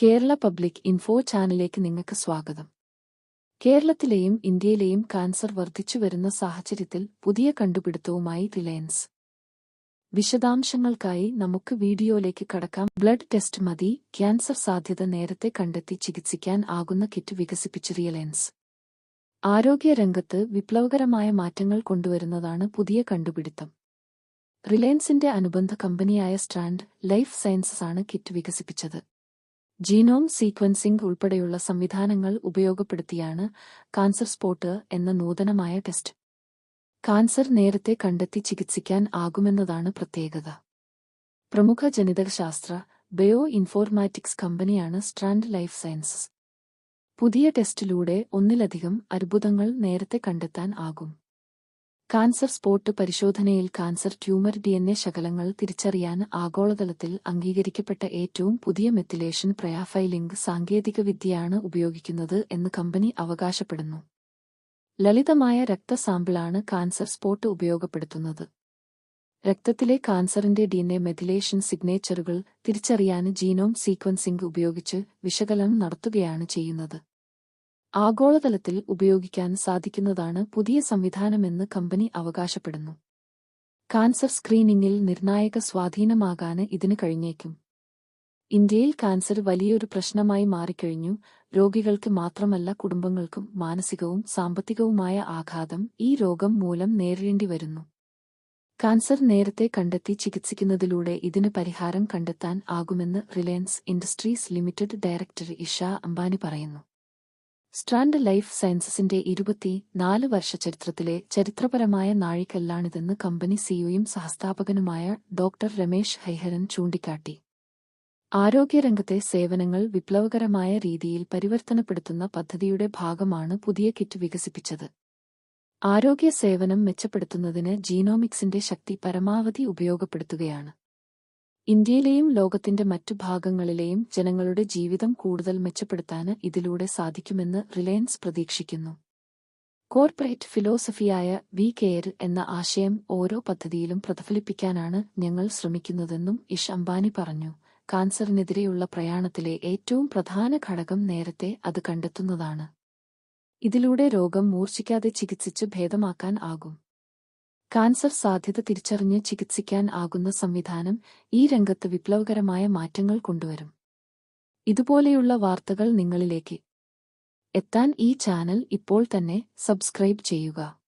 Kerala public info ചാനലിലേക്ക് നിങ്ങൾക്ക് സ്വാഗതം. കേരളത്തിലെയും ഇന്ത്യയിലെയും കാൻസർ വർദ്ധിച്ചുവരുന്ന സാഹചര്യത്തിൽ പുതിയ കണ്ടുപിടുത്തവുമായി റിലയൻസ്. വിശദാംശങ്ങൾക്കായി നമുക്ക് വീഡിയോയിലേക്ക് കടക്കാം. ബ്ലഡ് ടെസ്റ്റ് മതി. ക്യാൻസർ സാധ്യത നേരത്തെ കണ്ടെത്തി ചികിത്സിക്കാൻ ആകുന്ന കിറ്റ് വികസിപ്പിച്ച് റിയലയൻസ് ആരോഗ്യരംഗത്ത് വിപ്ലവകരമായ മാറ്റങ്ങൾ കൊണ്ടുവരുന്നതാണ് പുതിയ കണ്ടുപിടുത്തം. റിലയൻസിന്റെ അനുബന്ധ കമ്പനിയായ സ്ട്രാൻഡ് ലൈഫ് സയൻസസ് ആണ് കിറ്റ് വികസിപ്പിച്ചത്. ജീനോം സീക്വൻസിംഗ് ഉൾപ്പെടെയുള്ള സംവിധാനങ്ങൾ ഉപയോഗപ്പെടുത്തിയാണ് കാൻസർ സ്പോട്ട് എന്ന നൂതനമായ ടെസ്റ്റ്. കാൻസർ നേരത്തെ കണ്ടെത്തി ചികിത്സിക്കാൻ ആകുമെന്നതാണ് പ്രത്യേകത. പ്രമുഖ ജനിതകശാസ്ത്ര ബയോ ഇൻഫോർമാറ്റിക്സ് കമ്പനിയാണ് സ്ട്രാൻഡ് ലൈഫ് സയൻസസ്. പുതിയ ടെസ്റ്റിലൂടെ ഒന്നിലധികം അത്ഭുതങ്ങൾ നേരത്തെ കണ്ടെത്താൻ ആകും. കാൻസർ സ്പോട്ട് പരിശോധനയിൽ കാൻസർ ട്യൂമർ ഡിഎൻഎ ശകലങ്ങൾ തിരിച്ചറിയാൻ ആഗോളതലത്തിൽ അംഗീകരിക്കപ്പെട്ട ഏറ്റവും പുതിയ മെത്തിലേഷൻ പ്രയാഫൈലിംഗ് സാങ്കേതികവിദ്യയാണ് ഉപയോഗിക്കുന്നത് എന്ന് കമ്പനി അവകാശപ്പെടുന്നു. ലളിതമായ രക്തസാമ്പിളാണ് കാൻസർ സ്പോട്ട് ഉപയോഗപ്പെടുത്തുന്നത്. രക്തത്തിലെ കാൻസറിന്റെ ഡിഎൻഎ മെഥിലേഷൻ സിഗ്നേച്ചറുകൾ തിരിച്ചറിയാൻ ജീനോം സീക്വൻസിംഗ് ഉപയോഗിച്ച് വിശകലനം നടത്തുകയാണ് ചെയ്യുന്നത്. ആഗോളതലത്തിൽ ഉപയോഗിക്കാൻ സാധിക്കുന്നതാണ് പുതിയ സംവിധാനമെന്ന് കമ്പനി അവകാശപ്പെടുന്നു. കാൻസർ സ്ക്രീനിംഗിൽ നിർണായക സ്വാധീനമാകാന് ഇതിന് കഴിഞ്ഞേക്കും. ഇന്ത്യയിൽ കാൻസർ വലിയൊരു പ്രശ്നമായി മാറിക്കഴിഞ്ഞു. രോഗികൾക്ക് മാത്രമല്ല കുടുംബങ്ങൾക്കും മാനസികവും സാമ്പത്തികവുമായ ആഘാതം ഈ രോഗം മൂലം നേരിടേണ്ടി വരുന്നു. കാൻസർ നേരത്തെ കണ്ടെത്തി ചികിത്സിക്കുന്നതിലൂടെ ഇതിന് പരിഹാരം കണ്ടെത്താൻ ആകുമെന്ന് Reliance Industries Limited director Isha Ambani പറയുന്നു. സ്ട്രാൻഡ് ലൈഫ് സയൻസസിന്റെ ഇരുപത്തി നാല് വർഷ ചരിത്രത്തിലെ ചരിത്രപരമായ നാഴികല്ലാണിതെന്ന് കമ്പനി സിഇഒയും സഹസ്ഥാപകനുമായ ഡോക്ടർ രമേശ് ഹൈഹരൻ ചൂണ്ടിക്കാട്ടി. ആരോഗ്യരംഗത്തെ സേവനങ്ങൾ വിപ്ലവകരമായ രീതിയിൽ പരിവർത്തനപ്പെടുത്തുന്ന പദ്ധതിയുടെ ഭാഗമാണ് പുതിയ കിറ്റ് വികസിപ്പിച്ചത്. ആരോഗ്യ സേവനം മെച്ചപ്പെടുത്തുന്നതിന് ജീനോമിക്സിന്റെ ശക്തി പരമാവധി ഉപയോഗപ്പെടുത്തുകയാണ്. ഇന്ത്യയിലെയും ലോകത്തിന്റെ മറ്റു ഭാഗങ്ങളിലെയും ജനങ്ങളുടെ ജീവിതം കൂടുതൽ മെച്ചപ്പെടുത്താന് ഇതിലൂടെ സാധിക്കുമെന്ന് റിലയൻസ് പ്രതീക്ഷിക്കുന്നു. കോർപ്പറേറ്റ് ഫിലോസഫിയായ വി കെയർ എന്ന ആശയം ഓരോ പദ്ധതിയിലും പ്രതിഫലിപ്പിക്കാനാണ് ഞങ്ങൾ ശ്രമിക്കുന്നതെന്നും ഇഷ് അംബാനി പറഞ്ഞു. കാൻസറിനെതിരെയുള്ള പ്രയാണത്തിലെ ഏറ്റവും പ്രധാന ഘടകം നേരത്തെ അത് കണ്ടെത്തുന്നതാണ്. ഇതിലൂടെ രോഗം മൂർച്ഛിക്കാതെ ചികിത്സിച്ച് ഭേദമാക്കാൻ ആകും. കാൻസർ സാധ്യത തിരിച്ചറിഞ്ഞ് ചികിത്സിക്കാൻ ആകുന്ന സംവിധാനം ഈ രംഗത്ത് വിപ്ലവകരമായ മാറ്റങ്ങൾ കൊണ്ടുവരും. ഇതുപോലെയുള്ള വാർത്തകൾ നിങ്ങളിലേക്ക്. എത്താൻ ഈ ചാനൽ ഇപ്പോൾ തന്നെ സബ്സ്ക്രൈബ് ചെയ്യുക.